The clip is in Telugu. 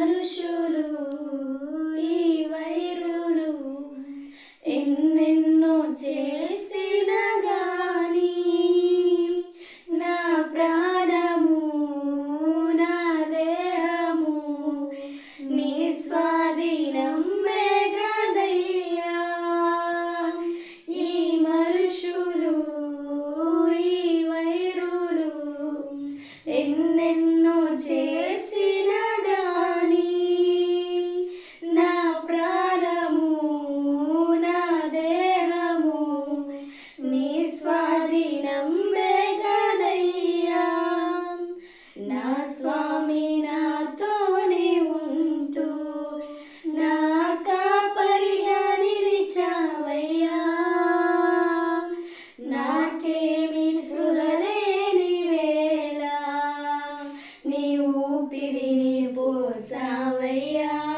మనుషులు ఈ వైరులు ఎన్నెన్నో చేసిన గాని నా ప్రాణము నా దేహము నీ స్వాధీనం మేఘదయ్యా స్వామిని నమ్మేదనయ్యా నా స్వామి నాతోనే ఉంటూ నా కాపరిగా నిలిచావయ్యా. నాకేమి సృహలేని వేళ నీ ఊపిరిని పోసావయ్యా.